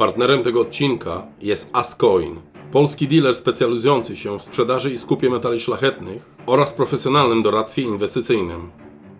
Partnerem tego odcinka jest Ascoin, polski dealer specjalizujący się w sprzedaży i skupie metali szlachetnych oraz profesjonalnym doradztwie inwestycyjnym.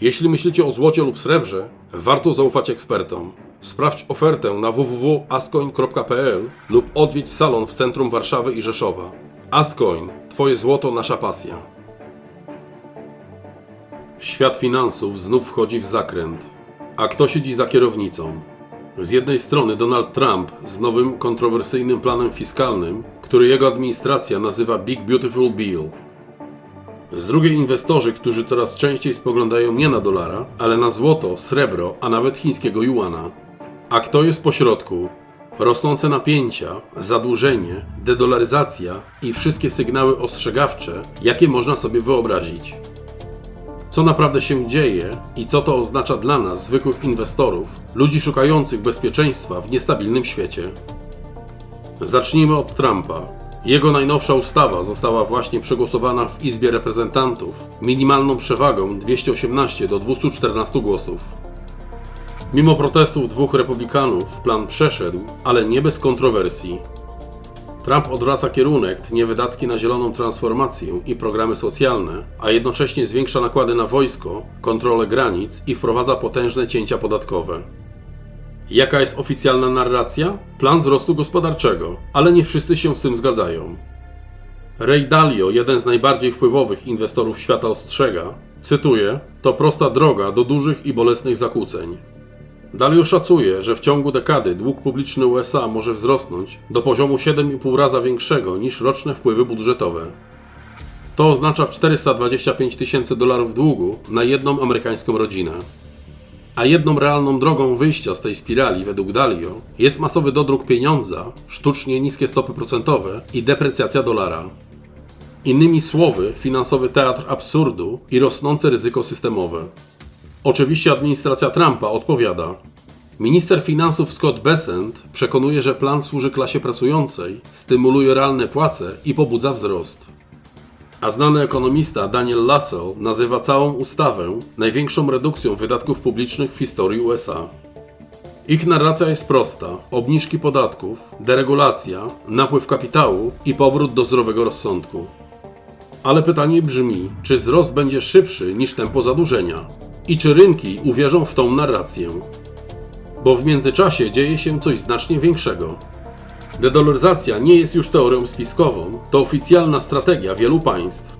Jeśli myślicie o złocie lub srebrze, warto zaufać ekspertom. Sprawdź ofertę na www.ascoin.pl lub odwiedź salon w centrum Warszawy i Rzeszowa. Ascoin, Twoje złoto, nasza pasja. Świat finansów znów wchodzi w zakręt. A kto siedzi za kierownicą? Z jednej strony Donald Trump z nowym kontrowersyjnym planem fiskalnym, który jego administracja nazywa Big Beautiful Bill. Z drugiej inwestorzy, którzy coraz częściej spoglądają nie na dolara, ale na złoto, srebro, a nawet chińskiego juana. A kto jest pośrodku? Rosnące napięcia, zadłużenie, dedolaryzacja i wszystkie sygnały ostrzegawcze, jakie można sobie wyobrazić co naprawdę się dzieje i co to oznacza dla nas, zwykłych inwestorów, ludzi szukających bezpieczeństwa w niestabilnym świecie. Zacznijmy od Trumpa. Jego najnowsza ustawa została właśnie przegłosowana w Izbie Reprezentantów minimalną przewagą 218 do 214 głosów. Mimo protestów dwóch republikanów plan przeszedł, ale nie bez kontrowersji. Trump odwraca kierunek, tnie wydatki na zieloną transformację i programy socjalne, a jednocześnie zwiększa nakłady na wojsko, kontrolę granic i wprowadza potężne cięcia podatkowe. Jaka jest oficjalna narracja? Plan wzrostu gospodarczego, ale nie wszyscy się z tym zgadzają. Ray Dalio, jeden z najbardziej wpływowych inwestorów świata, ostrzega, cytuję: To prosta droga do dużych i bolesnych zakłóceń. Dalio szacuje, że w ciągu dekady dług publiczny USA może wzrosnąć do poziomu 7,5 raza większego niż roczne wpływy budżetowe. To oznacza 425 tysięcy dolarów długu na jedną amerykańską rodzinę. A jedną realną drogą wyjścia z tej spirali, według Dalio, jest masowy dodruk pieniądza, sztucznie niskie stopy procentowe i deprecjacja dolara. Innymi słowy, finansowy teatr absurdu i rosnące ryzyko systemowe. Oczywiście administracja Trumpa odpowiada. Minister finansów Scott Bessent przekonuje, że plan służy klasie pracującej, stymuluje realne płace i pobudza wzrost. A znany ekonomista Daniel Lassell nazywa całą ustawę największą redukcją wydatków publicznych w historii USA. Ich narracja jest prosta: obniżki podatków, deregulacja, napływ kapitału i powrót do zdrowego rozsądku. Ale pytanie brzmi, czy wzrost będzie szybszy niż tempo zadłużenia? I czy rynki uwierzą w tą narrację? Bo w międzyczasie dzieje się coś znacznie większego. Dedolaryzacja nie jest już teorią spiskową, to oficjalna strategia wielu państw.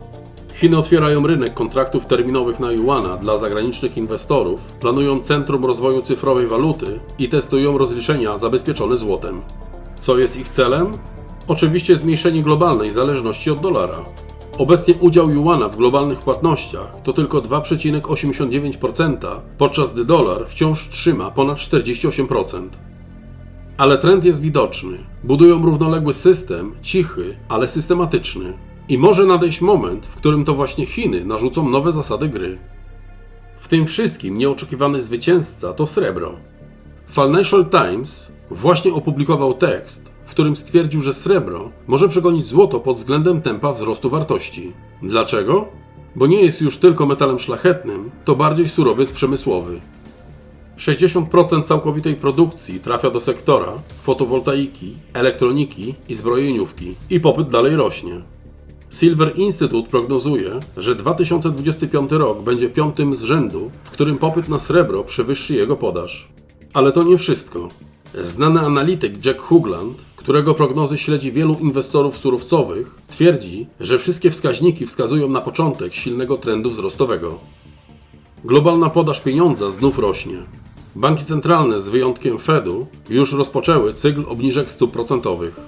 Chiny otwierają rynek kontraktów terminowych na juana dla zagranicznych inwestorów, planują centrum rozwoju cyfrowej waluty i testują rozliczenia zabezpieczone złotem. Co jest ich celem? Oczywiście zmniejszenie globalnej zależności od dolara. Obecnie udział juana w globalnych płatnościach to tylko 2,89%, podczas gdy dolar wciąż trzyma ponad 48%. Ale trend jest widoczny. Budują równoległy system, cichy, ale systematyczny. I może nadejść moment, w którym to właśnie Chiny narzucą nowe zasady gry. W tym wszystkim nieoczekiwany zwycięzca to srebro. Financial Times właśnie opublikował tekst, w którym stwierdził, że srebro może przegonić złoto pod względem tempa wzrostu wartości. Dlaczego? Bo nie jest już tylko metalem szlachetnym, to bardziej surowiec przemysłowy. 60% całkowitej produkcji trafia do sektora fotowoltaiki, elektroniki i zbrojeniówki i popyt dalej rośnie. Silver Institute prognozuje, że 2025 rok będzie piątym z rzędu, w którym popyt na srebro przewyższy jego podaż. Ale to nie wszystko. Znany analityk Jack Hugland, którego prognozy śledzi wielu inwestorów surowcowych, twierdzi, że wszystkie wskaźniki wskazują na początek silnego trendu wzrostowego. Globalna podaż pieniądza znów rośnie. Banki centralne, z wyjątkiem Fedu, już rozpoczęły cykl obniżek stóp procentowych.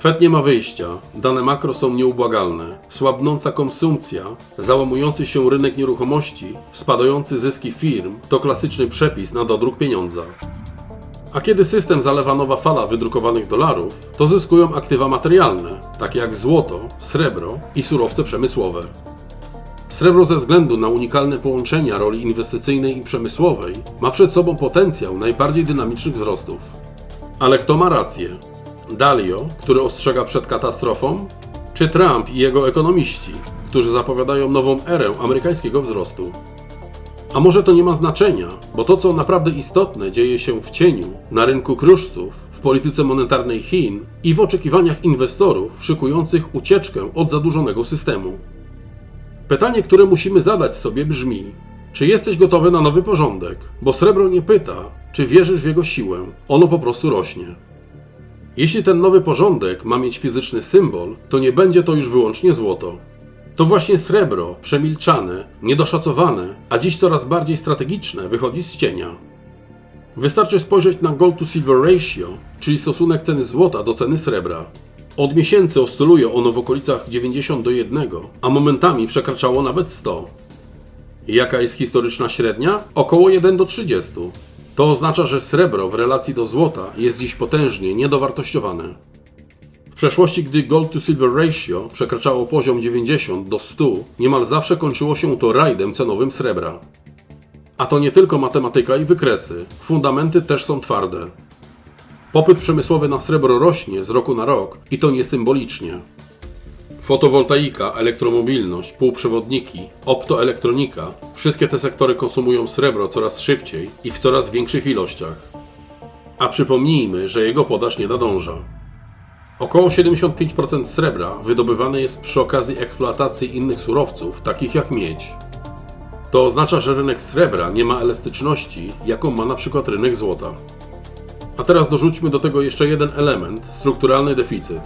Fed nie ma wyjścia, dane makro są nieubłagalne. Słabnąca konsumpcja, załamujący się rynek nieruchomości, spadające zyski firm to klasyczny przepis na dodruk pieniądza. A kiedy system zalewa nowa fala wydrukowanych dolarów, to zyskują aktywa materialne, takie jak złoto, srebro i surowce przemysłowe. Srebro ze względu na unikalne połączenia roli inwestycyjnej i przemysłowej ma przed sobą potencjał najbardziej dynamicznych wzrostów. Ale kto ma rację? Dalio, który ostrzega przed katastrofą? Czy Trump i jego ekonomiści, którzy zapowiadają nową erę amerykańskiego wzrostu? A może to nie ma znaczenia, bo to, co naprawdę istotne, dzieje się w cieniu, na rynku kruszców, w polityce monetarnej Chin i w oczekiwaniach inwestorów szykujących ucieczkę od zadłużonego systemu. Pytanie, które musimy zadać sobie brzmi: czy jesteś gotowy na nowy porządek? Bo srebro nie pyta, czy wierzysz w jego siłę, ono po prostu rośnie. Jeśli ten nowy porządek ma mieć fizyczny symbol, to nie będzie to już wyłącznie złoto. To właśnie srebro, przemilczane, niedoszacowane, a dziś coraz bardziej strategiczne, wychodzi z cienia. Wystarczy spojrzeć na gold to silver ratio, czyli stosunek ceny złota do ceny srebra. Od miesięcy oscyluje ono w okolicach 90 do 1, a momentami przekraczało nawet 100. Jaka jest historyczna średnia? Około 1 do 30. To oznacza, że srebro w relacji do złota jest dziś potężnie niedowartościowane. W przeszłości, gdy gold to silver ratio przekraczało poziom 90 do 100, niemal zawsze kończyło się to rajdem cenowym srebra. A to nie tylko matematyka i wykresy, fundamenty też są twarde. Popyt przemysłowy na srebro rośnie z roku na rok i to nie symbolicznie. Fotowoltaika, elektromobilność, półprzewodniki, optoelektronika wszystkie te sektory konsumują srebro coraz szybciej i w coraz większych ilościach. A przypomnijmy, że jego podaż nie nadąża. Około 75% srebra wydobywane jest przy okazji eksploatacji innych surowców, takich jak miedź. To oznacza, że rynek srebra nie ma elastyczności, jaką ma na przykład rynek złota. A teraz dorzućmy do tego jeszcze jeden element strukturalny deficyt.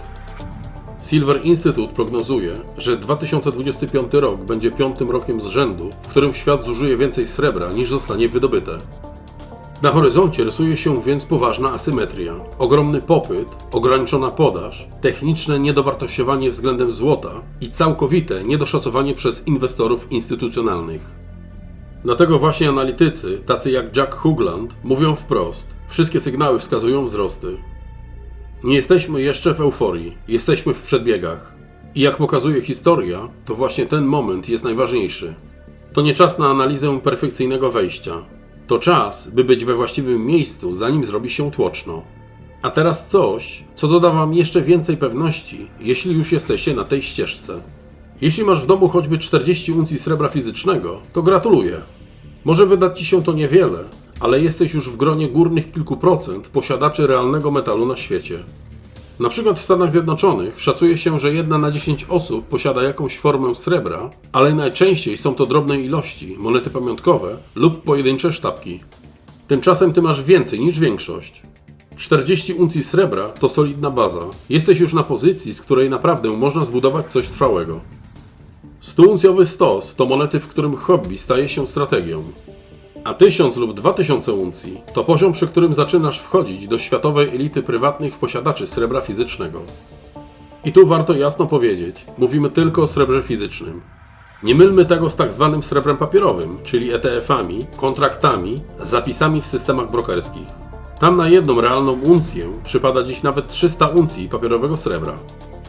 Silver Institute prognozuje, że 2025 rok będzie piątym rokiem z rzędu, w którym świat zużyje więcej srebra niż zostanie wydobyte. Na horyzoncie rysuje się więc poważna asymetria. Ogromny popyt, ograniczona podaż, techniczne niedowartościowanie względem złota i całkowite niedoszacowanie przez inwestorów instytucjonalnych. Dlatego właśnie analitycy, tacy jak Jack Hugland, mówią wprost: wszystkie sygnały wskazują wzrosty. Nie jesteśmy jeszcze w euforii, jesteśmy w przedbiegach. I jak pokazuje historia, to właśnie ten moment jest najważniejszy. To nie czas na analizę perfekcyjnego wejścia. To czas, by być we właściwym miejscu, zanim zrobi się tłoczno. A teraz coś, co doda Wam jeszcze więcej pewności, jeśli już jesteście na tej ścieżce. Jeśli masz w domu choćby 40 uncji srebra fizycznego, to gratuluję. Może wydać Ci się to niewiele, ale jesteś już w gronie górnych kilku procent posiadaczy realnego metalu na świecie. Na przykład w Stanach Zjednoczonych szacuje się, że jedna na 10 osób posiada jakąś formę srebra, ale najczęściej są to drobne ilości, monety pamiątkowe lub pojedyncze sztabki. Tymczasem ty masz więcej niż większość. 40 uncji srebra to solidna baza. Jesteś już na pozycji, z której naprawdę można zbudować coś trwałego. 100-uncjowy stos to monety, w którym hobby staje się strategią. A 1000 lub 2000 uncji to poziom, przy którym zaczynasz wchodzić do światowej elity prywatnych posiadaczy srebra fizycznego. I tu warto jasno powiedzieć, mówimy tylko o srebrze fizycznym. Nie mylmy tego z tak zwanym srebrem papierowym, czyli ETF-ami, kontraktami, zapisami w systemach brokerskich. Tam na jedną realną uncję przypada dziś nawet 300 uncji papierowego srebra.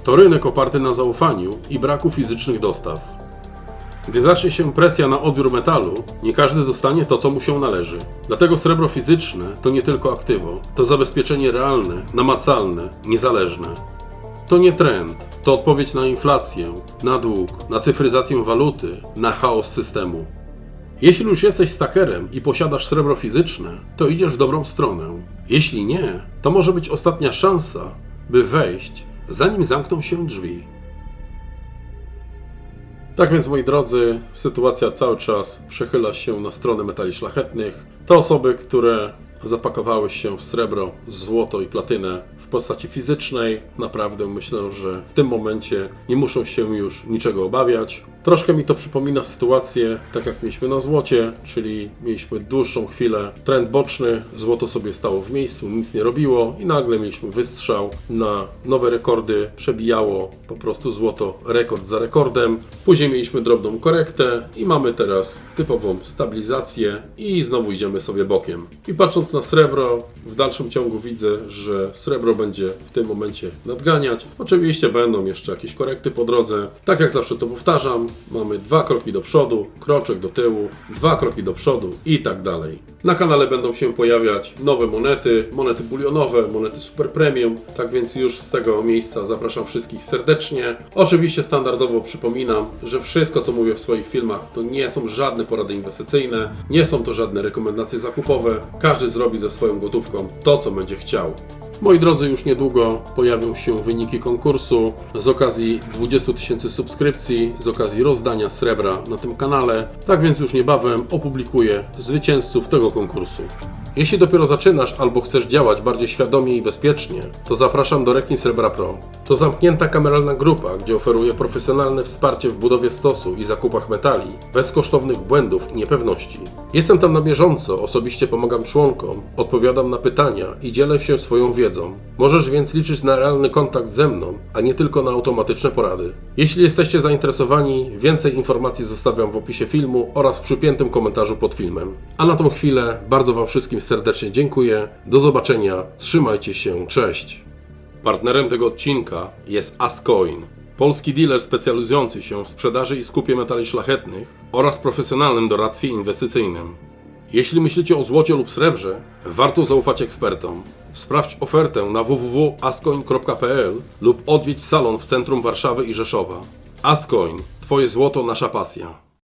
To rynek oparty na zaufaniu i braku fizycznych dostaw. Gdy zacznie się presja na odbiór metalu, nie każdy dostanie to, co mu się należy. Dlatego srebro fizyczne to nie tylko aktywo, to zabezpieczenie realne, namacalne, niezależne. To nie trend, to odpowiedź na inflację, na dług, na cyfryzację waluty, na chaos systemu. Jeśli już jesteś stakerem i posiadasz srebro fizyczne, to idziesz w dobrą stronę. Jeśli nie, to może być ostatnia szansa, by wejść, zanim zamkną się drzwi. Tak więc, moi drodzy, sytuacja cały czas przechyla się na stronę metali szlachetnych. Te osoby, które zapakowały się w srebro, złoto i platynę w postaci fizycznej, naprawdę myślę, że w tym momencie nie muszą się już niczego obawiać. Troszkę mi to przypomina sytuację, tak jak mieliśmy na złocie, czyli mieliśmy dłuższą chwilę trend boczny, złoto sobie stało w miejscu, nic nie robiło i nagle mieliśmy wystrzał na nowe rekordy, przebijało po prostu złoto rekord za rekordem. Później mieliśmy drobną korektę i mamy teraz typową stabilizację i znowu idziemy sobie bokiem. I patrząc na srebro, w dalszym ciągu widzę, że srebro będzie w tym momencie nadganiać. Oczywiście będą jeszcze jakieś korekty po drodze. Tak jak zawsze to powtarzam, mamy dwa kroki do przodu, kroczek do tyłu, dwa kroki do przodu i tak dalej. Na kanale będą się pojawiać nowe monety, monety bulionowe, monety super premium, tak więc już z tego miejsca zapraszam wszystkich serdecznie. Oczywiście standardowo przypominam, że wszystko co mówię w swoich filmach to nie są żadne porady inwestycyjne, nie są to żadne rekomendacje zakupowe. Każdy zrobi ze swoją gotówką to co będzie chciał. Moi drodzy, już niedługo pojawią się wyniki konkursu z okazji 20 tysięcy subskrypcji, z okazji rozdania srebra na tym kanale. Tak więc już niebawem opublikuję zwycięzców tego konkursu. Jeśli dopiero zaczynasz albo chcesz działać bardziej świadomie i bezpiecznie, to zapraszam do Rekin Srebra Pro. To zamknięta kameralna grupa, gdzie oferuję profesjonalne wsparcie w budowie stosu i zakupach metali, bez kosztownych błędów i niepewności. Jestem tam na bieżąco, osobiście pomagam członkom, odpowiadam na pytania i dzielę się swoją wiedzą. Możesz więc liczyć na realny kontakt ze mną, a nie tylko na automatyczne porady. Jeśli jesteście zainteresowani, więcej informacji zostawiam w opisie filmu oraz w przypiętym komentarzu pod filmem. A na tą chwilę bardzo Wam wszystkim serdecznie dziękuję. Do zobaczenia, trzymajcie się, cześć. Partnerem tego odcinka jest Ascoin, polski dealer specjalizujący się w sprzedaży i skupie metali szlachetnych oraz profesjonalnym doradztwie inwestycyjnym. Jeśli myślicie o złocie lub srebrze, warto zaufać ekspertom. Sprawdź ofertę na www.ascoin.pl lub odwiedź salon w centrum Warszawy i Rzeszowa. Ascoin, Twoje złoto, nasza pasja.